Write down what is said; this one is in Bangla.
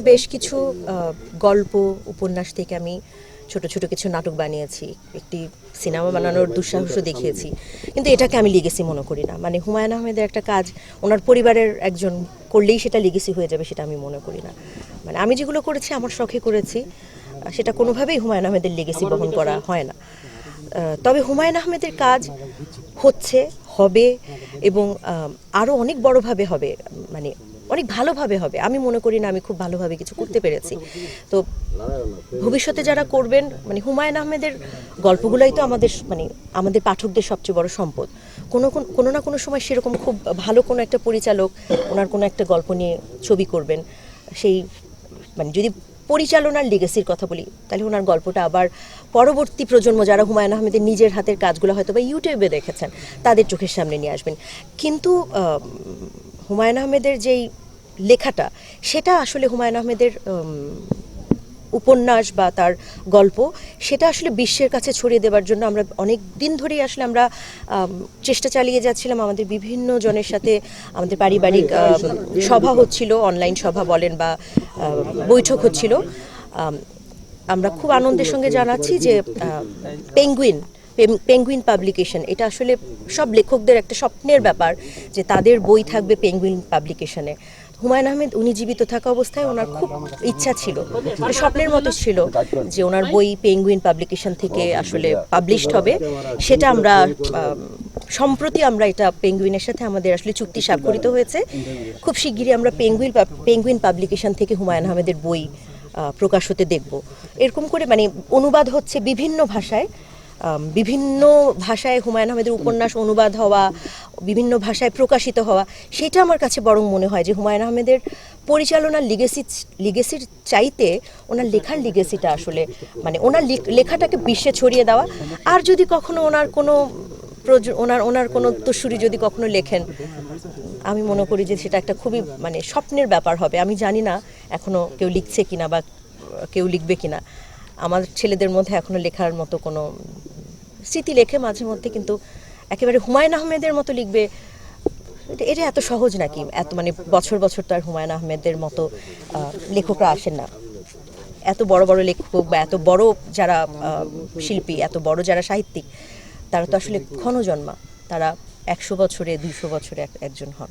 বেশ কিছু গল্প, উপন্যাস থেকে আমি ছোট ছোট কিছু নাটক বানিয়েছি। একটি সিনেমা বানানোর দুঃসাহস দেখিয়েছি। কিন্তু এটাকে আমি লিগেসি মনে করি না। মানে হুমায়ুন আহমেদের একটা কাজ, ওনার পরিবারের একজন করলেই সেটা লিগেসি হয়ে যাবে সেটা আমি মনে করি না। মানে আমি যেগুলো করেছি, আমার শখে করেছি সেটা কোনোভাবেই হুমায়ুন আহমেদের লিগেসি বহন করা হয় না। তবে হুমায়ুন আহমেদের কাজ হচ্ছে, হবে এবং আরও অনেক বড়ভাবে হবে। মানে অনেক ভালোভাবে হবে। আমি মনে করি না আমি খুব ভালোভাবে কিছু করতে পেরেছি। তো ভবিষ্যতে যারা করবেন মানে হুমায়ুন আহমেদের গল্পগুলোই তো আমাদের মানে আমাদের পাঠকদের সবচেয়ে বড় সম্পদ। কোনো কোন- না কোনো সময় সেরকম খুব ভালো কোনো একটা পরিচালক ওনার কোনো একটা গল্প নিয়ে ছবি করবেন। সেই মানে যদি পরিচালনার লিগেসির কথা বলি, তাহলে ওনার গল্পটা আবার পরবর্তী প্রজন্ম যারা হুমায়ুন আহমেদের নিজের হাতের কাজগুলো হয়তো বা ইউটিউবে দেখেছেন, তাদের চোখের সামনে নিয়ে আসবেন। কিন্তু হুমায়ুন আহমেদের যেই লেখাটা, সেটা আসলে হুমায়ুন আহমেদের উপন্যাস বা তার গল্প, সেটা আসলে বিশ্বের কাছে ছড়িয়ে দেওয়ার জন্য আমরা অনেক দিন ধরেই আসলে আমরা চেষ্টা চালিয়ে যাচ্ছিলাম। আমাদের বিভিন্ন জনের সাথে আমাদের পারিবারিক সভা হচ্ছিল, অনলাইন সভা বলেন বা বৈঠক হচ্ছিল। আমরা খুব আনন্দের সঙ্গে জানাচ্ছি যে পেঙ্গুইন পেঙ্গুইন পাবলিকেশন, এটা আসলে সব লেখকদের একটা স্বপ্নের ব্যাপার যে তাদের বই থাকবে পেঙ্গুইন পাবলিকেশনে। হুমায়ুন আহমেদ, উনি জীবিত থাকা অবস্থায় ওনার খুব ইচ্ছা ছিল মানে স্বপ্নের মতো ছিল যে ওনার বই পেঙ্গুইন পাবলিকেশন থেকে আসলে পাবলিশড হবে। সেটা আমরা সম্প্রতি আমরা এটা পেঙ্গুইনের সাথে আমাদের আসলে চুক্তি স্বাক্ষরিত হয়েছে। খুব শিগগিরই আমরা পেঙ্গুইন পেঙ্গুইন পাবলিকেশন থেকে হুমায়ুন আহমেদের বই প্রকাশ হতে দেখব। এরকম করে মানে অনুবাদ হচ্ছে বিভিন্ন ভাষায় বিভিন্ন ভাষায় হুমায়ুন আহমেদের উপন্যাস অনুবাদ হওয়া বিভিন্ন ভাষায় প্রকাশিত হওয়া, সেটা আমার কাছে বরং মনে হয় যে হুমায়ুন আহমেদের পরিচালনার লিগেসি লিগেসির চাইতে ওনার লেখার লিগেসিটা আসলে মানে ওনার লেখ- লেখাটাকে বিশ্বে ছড়িয়ে দেওয়া। আর যদি কখনো ওনার কোনো ওনার ওনার কোনো উত্তরসূরি যদি কখনো লেখেন, আমি মনে করি যে সেটা একটা খুবই মানে স্বপ্নের ব্যাপার হবে। আমি জানি না এখনও কেউ লিখছে কিনা বা কেউ লিখবে কিনা। আমার ছেলেদের মধ্যে এখনও লেখার মতো কোনো স্মৃতি লেখে মাঝে মধ্যে, কিন্তু একেবারে হুমায়ুন আহমেদের মতো লিখবে। এটা- এত সহজ নাকি? এত মানে বছর বছর তো আর হুমায়ুন আহমেদের মতো লেখকরা আসেন না। এত বড় বড় লেখক বা এত বড় যারা শিল্পী, এত বড় যারা সাহিত্যিক, তারা তো আসলে ক্ষণজন্মা। তারা একশো বছরে, দুইশো বছরে এক- একজন হন।